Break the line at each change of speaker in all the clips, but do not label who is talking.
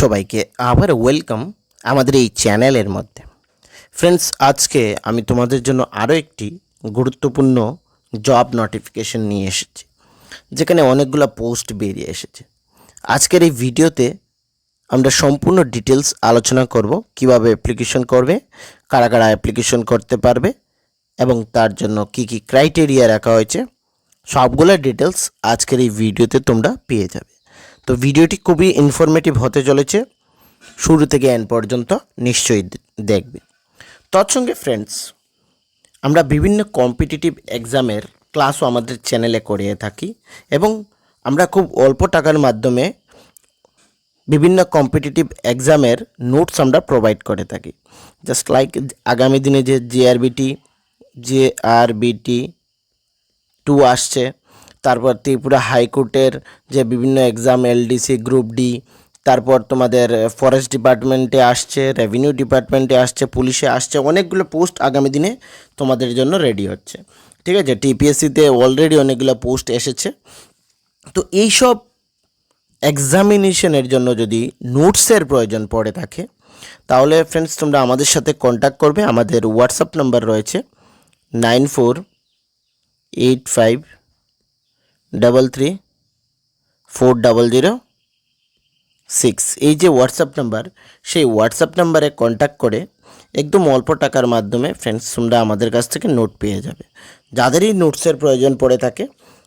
সবাইকে আবার ওয়েলকাম আমাদের এই চ্যানেলের মধ্যে। ফ্রেন্ডস আজকে আমি তোমাদের জন্য আরও একটি গুরুত্বপূর্ণ জব নোটিফিকেশন নিয়ে এসেছি, যেখানে অনেকগুলো পোস্ট বেরিয়ে এসেছে। আজকের এই ভিডিওতে আমরা সম্পূর্ণ ডিটেলস আলোচনা করব, কীভাবে অ্যাপ্লিকেশন করবে, কারা কারা অ্যাপ্লিকেশন করতে পারবে, এবং তার জন্য কি কি ক্রাইটেরিয়া রাখা হয়েছে, সবগুলো ডিটেলস আজকের এই ভিডিওতে তোমরা পেয়ে যাবে। তো ভিডিওটি খুবই ইনফরমেটিভ হতে চলেছে। শুরু থেকে এন্ড পর্যন্ত নিশ্চয়ই দেখবে। তৎসঙ্গে ফ্রেন্ডস আমরা বিভিন্ন কম্পিটিটিভ এক্সামের ক্লাসও আমাদের চ্যানেলে করিয়ে থাকি এবং আমরা খুব অল্প টাকার মাধ্যমে বিভিন্ন কম্পিটিটিভ এক্সামের নোটস আমরা প্রোভাইড করে থাকি। জাস্ট লাইক আগামী দিনে যে জিআরবিটি জেআরবিটি টু আসছে তারপর ত্রিপুরা হাইকোর্টের যে বিভিন্ন এক্সাম এলডিসি গ্রুপ ডি তারপর তোমাদের ফরেস্ট ডিপার্টমেন্টে আসছে রেভিনিউ ডিপার্টমেন্টে আসছে পুলিশে আসছে, অনেকগুলো পোস্ট আগামী দিনে তোমাদের জন্য রেডি হচ্ছে। ঠিক আছে? টিপিএসসিতে অলরেডি অনেকগুলো পোস্ট এসেছে। তো এইসব এক্সামিনেশনের জন্য যদি নোটসের প্রয়োজন পড়ে থাকে, তাহলে ফ্রেন্ডস তোমরা আমাদের সাথে কন্ট্যাক্ট করবে। আমাদের হোয়াটসঅ্যাপ নাম্বার রয়েছে nine four eight five double three four double zero six এই যে হোয়াটসঅ্যাপ নাম্বার সেই হোয়াটসঅ্যাপ নাম্বারে কন্ট্যাক্ট করে একদম অল্প টাকার মাধ্যমে ফ্রেন্ডস তোমরা আমাদের কাছ থেকে নোট পেয়ে যাবে। যাদেরই নোটসের প্রয়োজন পড়ে থাকে,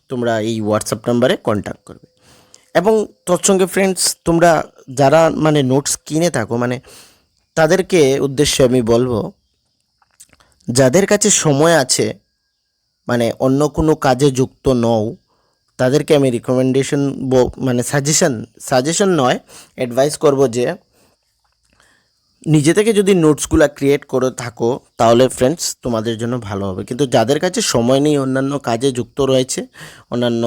তোমরা এই হোয়াটসঅ্যাপ নাম্বারে কন্ট্যাক্ট করবে। এবং তৎসঙ্গে ফ্রেন্ডস তোমরা যারা মানে নোটস কিনে থাকো মানে তাদেরকে উদ্দেশ্যে আমি বলব, যাদের কাছে সময় আছে মানে অন্য কোনো কাজে যুক্ত নও তাদেরকে আমি রিকমেন্ডেশন মানে সাজেশন সাজেশন নয় অ্যাডভাইস করব যে নিজে থেকে যদি নোটসগুলো ক্রিয়েট করে থাকো, তাহলে ফ্রেন্ডস তোমাদের জন্য ভালো হবে। কিন্তু যাদের কাছে সময় নেই, অন্যান্য কাজে যুক্ত রয়েছে, অন্যান্য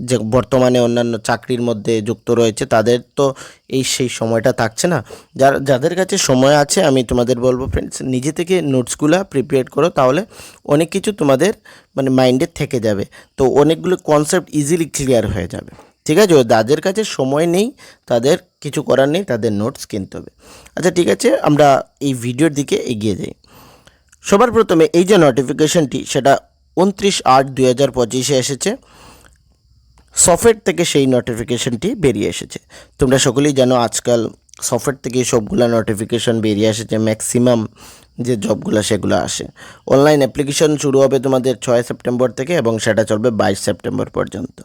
যে বর্তমানে অন্যান্য চাকরির মধ্যে যুক্ত রয়েছে, তাদের তো এই সেই সময়টা থাকছে না। যার, যাদের কাছে সময় আছে, আমি তোমাদের বলব ফ্রেন্ডস নিজে থেকে নোটসগুলো প্রিপেয়ার করো, তাহলে অনেক কিছু তোমাদের মানে মাইন্ডে থেকে যাবে। তো অনেকগুলো কনসেপ্ট ইজিলি ক্লিয়ার হয়ে যাবে। ঠিক আছে যাদের কাছে সময় নেই, তাদের কিছু করার নেই, তাদের নোটস কিনতে হবে। আচ্ছা ঠিক আছে, আমরা এই ভিডিওর দিকে এগিয়ে যাই। সবার প্রথমে এই যে নোটিফিকেশনটি সেটা উনত্রিশ আট দুই হাজার পঁচিশে এসেছে। সফটওয়্যার থেকে সেই নোটিফিকেশনটি বেরিয়ে এসেছে। তোমরা সকলেই জানো, আজকাল সফটওয়্যার থেকে সবগুলো নোটিফিকেশন বেরিয়ে এসেছে ম্যাক্সিমাম যে জবগুলো সেগুলো আসে। অনলাইন অ্যাপ্লিকেশন শুরু হবে তোমাদের ছয় সেপ্টেম্বর থেকে এবং সেটা চলবে বাইশ সেপ্টেম্বর পর্যন্ত।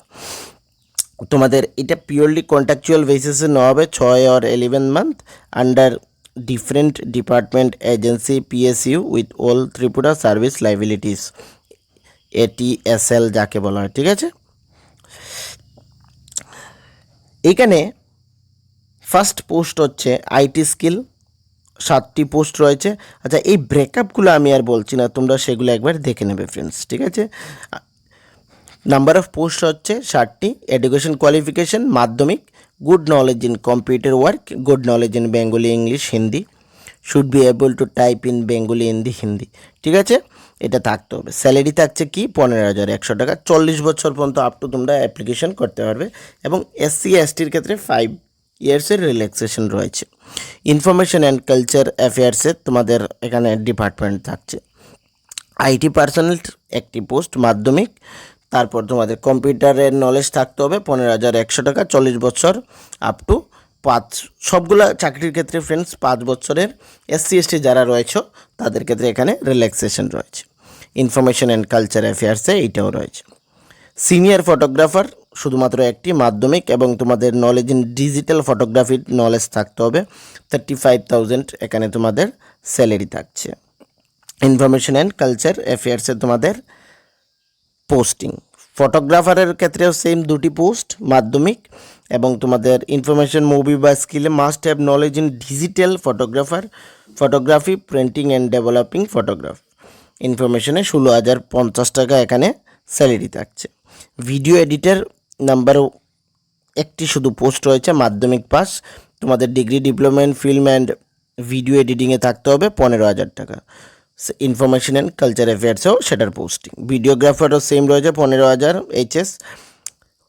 তোমাদের এটা পিওরলি কন্ট্রাকচুয়াল বেসিসে নেওয়া হবে, ছয় or eleven month under different department agency PSU with all Tripura service liabilities ATSL যাকে বলা হয়, ঠিক আছে? এখানে ফার্স্ট পোস্ট হচ্ছে আইটি স্কিল সাতটি পোস্ট রয়েছে। আচ্ছা এই ব্রেকআপগুলো আমি আর বলছি না, তোমরা সেগুলো একবার দেখে নেবে ফ্রেন্ডস ঠিক আছে? নাম্বার অফ পোস্ট হচ্ছে ষাটটি এডুকেশন কোয়ালিফিকেশন মাধ্যমিক good knowledge in computer work good knowledge in Bengali English Hindi should be able to type in Bengali Hindi Hindi ঠিক আছে? এটা থাকতে হবে। স্যালারি থাকছে কি? পনেরো হাজার একশো টাকা। চল্লিশ বছর পর্যন্ত আপ টু তোমরা অ্যাপ্লিকেশন করতে পারবে এবং এসসি এসটির ক্ষেত্রে ফাইভ ইয়ার্সের রিল্যাক্সেশন রয়েছে। ইনফরমেশন অ্যান্ড কালচার অ্যাফেয়ার্সের তোমাদের এখানে ডিপার্টমেন্ট থাকছে। আইটি পার্সোনাল একটি পোস্ট মাধ্যমিক তারপর তোমাদের কম্পিউটারের নলেজ থাকতে হবে পনেরো হাজার একশো টাকা, চল্লিশ বছর আপ টু পাঁচ, সবগুলা চাকরির ক্ষেত্রে ফ্রেন্ডস পাঁচ বছরের এসসি এসটি যারা রয়েছে, তাদের ক্ষেত্রে এখানে রিল্যাক্সেশন রয়েছে। ইনফরমেশন অ্যান্ড কালচার অ্যাফেয়ার্সে এইটাও রয়েছে। সিনিয়র ফটোগ্রাফার শুধুমাত্র একটি মাধ্যমিক এবং তোমাদের নলেজ ইন ডিজিটাল ফটোগ্রাফির নলেজ থাকতে হবে। থার্টি ফাইভ থাউজেন্ড এখানে তোমাদের স্যালারি থাকছে। ইনফরমেশন অ্যান্ড কালচার অ্যাফেয়ার্সে তোমাদের পোস্টিং ফটোগ্রাফারের ক্ষেত্রেও সেম দুটি পোস্ট মাধ্যমিক এবং তোমাদের ইনফরমেশন মুভি বা স্কিলে must have knowledge in digital photographer photography printing and developing photograph ইনফরমেশনে ষোলো হাজার পঞ্চাশ টাকা এখানে স্যালারি থাকছে। ভিডিও এডিটার নাম্বার একটি শুধু পোস্ট রয়েছে, মাধ্যমিক পাস তোমাদের degree diploma in film and video এডিটিংয়ে থাকতে হবে পনেরো হাজার টাকা। ইনফরমেশন অ্যান্ড কালচার অ্যাফেয়ার্সেও সেটার পোস্টিং ভিডিওগ্রাফারও সেম রয়েছে পনেরো হাজার এইচএস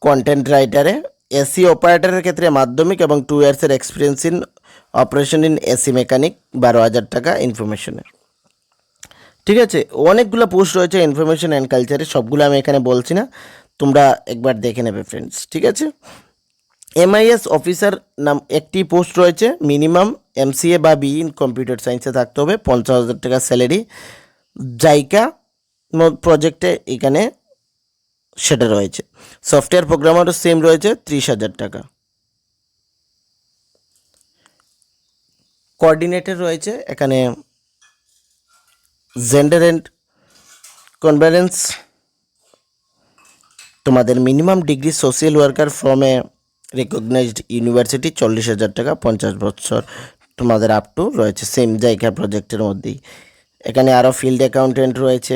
কন্টেন্ট রাইটারে এসি অপারেটরের ক্ষেত্রে মাধ্যমিক এবং two ইয়ার্সের experience in operation in AC mechanic বারো হাজার টাকা ইনফরমেশনের ঠিক আছে অনেকগুলো পোস্ট রয়েছে ইনফরমেশন অ্যান্ড কালচারে সবগুলো আমি এখানে বলছি না তোমরা একবার দেখে নেবে ফ্রেন্ডস ঠিক আছে এমআইএস অফিসার নাম একটি পোস্ট রয়েছে। মিনিমাম এমসিএ বা বি ইন কম্পিউটার সায়েন্সে থাকতে হবে। পঞ্চাশ হাজার টাকা স্যালারি জাইকা প্রজেক্টে এখানে সেটা রয়েছে। সফটওয়্যার প্রোগ্রামারও সেম রয়েছে, ত্রিশ হাজার টাকা। কোঅর্ডিনেটর রয়েছে, এখানে জেন্ডার অ্যান্ড কনভারেন্স তোমাদের minimum degree social worker from recognised university চল্লিশ হাজার টাকা, পঞ্চাশ বছর তোমাদের আপ টু রয়েছে। সেম জায়গা প্রজেক্টের মধ্যেই। এখানে আরও ফিল্ড অ্যাকাউন্টেন্ট রয়েছে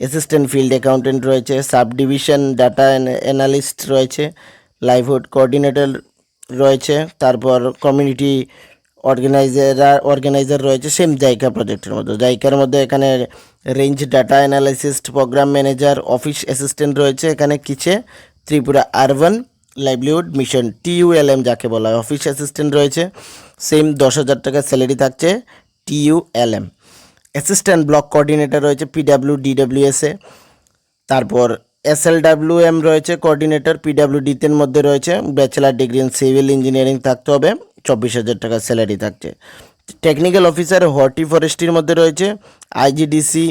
অ্যাসিস্ট্যান্ট ফিল্ড অ্যাকাউন্টেন্ট রয়েছে সাব ডিভিশন ডাটা অ্যানালিস্ট রয়েছে লাইভহুড কোঅর্ডিনেটর রয়েছে, তারপর কমিউনিটি অর্গানাইজার অর্গানাইজার রয়েছে সেম জাইকা প্রজেক্টের মধ্যে। জাইকার মধ্যে এখানে range data analyst programme manager office assistant রয়েছে, এখানে কিছে Tripura urban livelihood mission TULM যাকে বলা হয় অফিস অ্যাসিস্ট্যান্ট রয়েছে। সেম দশ হাজার টাকা স্যালারি থাকছে টিইউএলএম অ্যাসিস্ট্যান্ট ব্লক কোঅর্ডিনেটর রয়েছে পিডাব্লিউ ডিডাব্লিউএসএ তারপর এসএলডাব্লিউএম রয়েছে কোঅর্ডিনেটর পিডাব্লিউডিতের মধ্যে রয়েছে। Bachelor degree in civil engineering থাকতে হবে, চব্বিশ হাজার টাকা স্যালারি থাকছে। টেকনিক্যাল অফিসার হর্টি ফরেস্ট্রির মধ্যে রয়েছে আইজিডিসি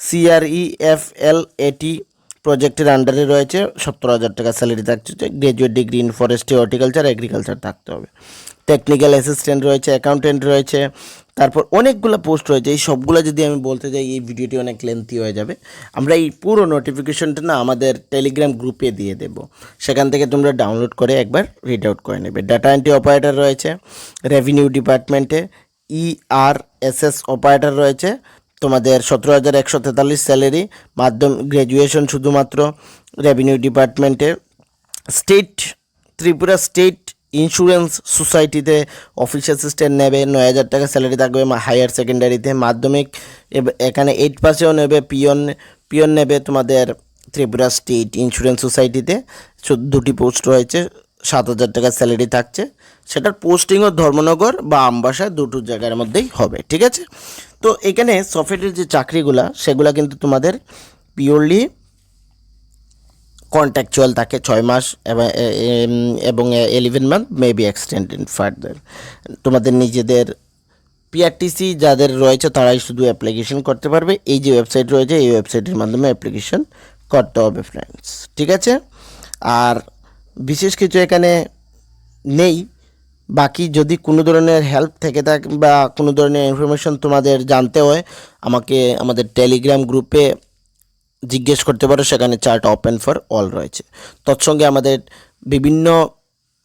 সিআরই এফ এল এটি প্রজেক্টের আন্ডারে রয়েছে, সত্তর হাজার টাকা স্যালারি থাকছে graduate degree in forestry horticulture agriculture থাকতে হবে। টেকনিক্যাল অ্যাসিস্ট্যান্ট রয়েছে অ্যাকাউন্টেন্ট রয়েছে, তারপর অনেকগুলো পোস্ট রয়েছে, এই সবগুলো যদি আমি বলতে যাই, এই ভিডিওটি অনেক লেন্থি হয়ে যাবে। আমরা এই পুরো নোটিফিকেশনটা না আমাদের টেলিগ্রাম গ্রুপে দিয়ে দেব। সেখান থেকে তোমরা ডাউনলোড করে একবার রিড আউট করে নেবে। ডাটা এন্ট্রি অপারেটর রয়েছে রেভিনিউ ডিপার্টমেন্টে ইআরএসএস অপারেটর রয়েছে তোমাদের সতেরো হাজার একশো তেতাল্লিশ স্যালারি, মাধ্যম গ্র্যাজুয়েশন শুধুমাত্র রেভিনিউ ডিপার্টমেন্টে। স্টেট, ত্রিপুরা স্টেট ইন্স্যুরেন্স সোসাইটিতে অফিস অ্যাসিস্ট্যান্ট নেবে, নয় হাজার টাকা স্যালারি থাকবে হায়ার সেকেন্ডারিতে। মাধ্যমিক এখানে এইট পাসেও নেবে, পিয়ন পিয়ন নেবে তোমাদের ত্রিপুরা স্টেট ইন্স্যুরেন্স সোসাইটিতে। দুটি পোস্ট রয়েছে, সাত হাজার টাকা স্যালারি থাকছে। সেটার পোস্টিংও ধর্মনগর বা আমবাসা দুটো জায়গার মধ্যেই হবে, ঠিক আছে? তো এখানে সফটওয়্যারের যে চাকরিগুলা, সেগুলা কিন্তু তোমাদের পিওরলি কন্ট্যাকচুয়াল থাকে, ছয় মাস এবং eleven month may be extend in further তোমাদের নিজেদের পিআরটিসি যাদের রয়েছে, তারাই শুধু অ্যাপ্লিকেশন করতে পারবে। এই যে ওয়েবসাইট রয়েছে, এই ওয়েবসাইটের মাধ্যমে অ্যাপ্লিকেশন করতে হবে ফ্রেন্ডস ঠিক আছে? আর বিশেষ কিছু এখানে নেই বাকি যদি কোনো ধরনের হেল্প থেকে থাকে বা কোনো ধরনের ইনফরমেশন তোমাদের জানতে হয়, আমাকে আমাদের টেলিগ্রাম গ্রুপে জিজ্ঞেস করতে পারো, সেখানে চার্ট ওপেন ফর অল রয়েছে। তৎসঙ্গে আমাদের বিভিন্ন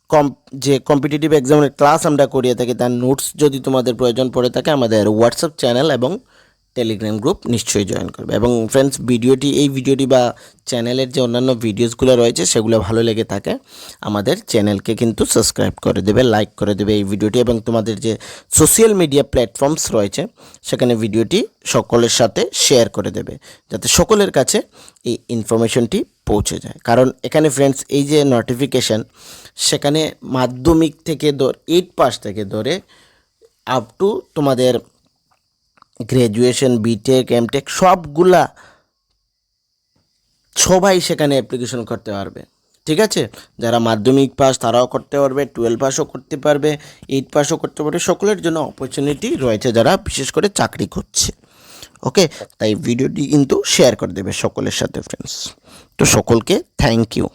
কম, যে কম্পিটিটিভ এক্সামের ক্লাস আমরা করিয়ে থাকি, তার নোটস যদি তোমাদের প্রয়োজন পড়ে থাকে, আমাদের হোয়াটসঅ্যাপ চ্যানেল এবং টেলিগ্রাম গ্রুপ নিশ্চয়ই জয়েন করবে। এবং ফ্রেন্ডস ভিডিওটি, এই ভিডিওটি বা চ্যানেলের যে অন্যান্য ভিডিওসগুলো রয়েছে, সেগুলো ভালো লেগে থাকে, আমাদের চ্যানেলকে কিন্তু সাবস্ক্রাইব করে দেবে লাইক করে দেবে এই ভিডিওটি এবং তোমাদের যে সোশ্যাল মিডিয়া প্ল্যাটফর্মস রয়েছে, সেখানে ভিডিওটি সকলের সাথে শেয়ার করে দেবে, যাতে সকলের কাছে এই ইনফরমেশনটি পৌঁছে যায়। কারণ এখানে ফ্রেন্ডস এই যে নোটিফিকেশান সেখানে মাধ্যমিক থেকে ধর এইট পাস থেকে ধরে আপ টু তোমাদের গ্র্যাজুয়েশন বিটেক এমটেক সবগুলা সবাই সেখানে অ্যাপ্লিকেশন করতে পারবে। ঠিক আছে? যারা মাধ্যমিক পাস তারাও করতে পারবে টুয়েলভ পাসও করতে পারবে এইট পাসও করতে পারবে, সকলের জন্য অপরচুনিটি রয়েছে যারা বিশেষ করে চাকরি করছে। ওকে তাই ভিডিওটি কিন্তু শেয়ার করে দেবে সকলের সাথে ফ্রেন্ডস তো সকলকে থ্যাংক ইউ